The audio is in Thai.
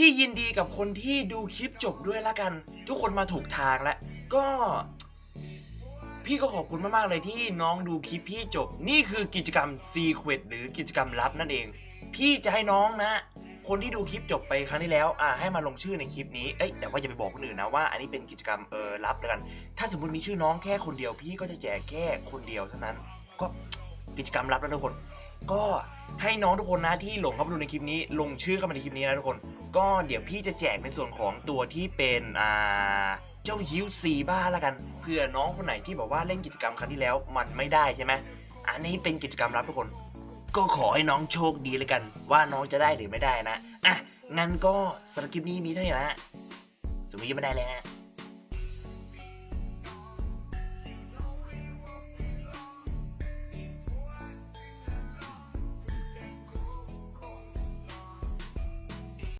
พี่ยินดีกับคนที่ดูคลิปจบด้วยละกัน ทุกคนมาถูกทางแล้วก็ พี่ก็ขอบคุณมาก ๆ เลยที่น้องดูคลิปพี่จบ นี่คือกิจกรรม Secret หรือกิจกรรมลับนั่นเอง พี่จะให้น้องนะ คนที่ดูคลิปจบไปครั้งที่แล้วอ่าให้มาลงชื่อในคลิปนี้เอ้ยแต่ว่าอย่าไปบอกคนอื่นนะว่าอันนี้เป็นกิจกรรมเออลับแล้วกัน ถ้าสมมติมีชื่อน้องแค่คนเดียว พี่ก็จะแจกแค่คนเดียวเท่านั้น ก็กิจกรรมลับแล้วทุกคน ก็ให้น้องทุกคนนะที่หลงเข้ามาดูในคลิปนี้ ลงชื่อเข้ามาในคลิปนี้นะทุกคน ก็เดี๋ยวพี่จะแจกในส่วนของตัวที่เป็นอ่าเจ้ายิวซีบ้าละกันเผื่อน้องคนไหนที่บอกว่าเล่นกิจกรรมครั้งที่แล้วมันไม่ได้ใช่ไหมอันนี้เป็นกิจกรรมลับทุกคน ก็ขอให้น้องโชคดีเลยกัน ว่าน้องจะได้หรือไม่ได้นะอะงั้นก็สำหรับคลิปนี้มีเท่านี้นะสมมติยังไม่ได้แล้วฮะ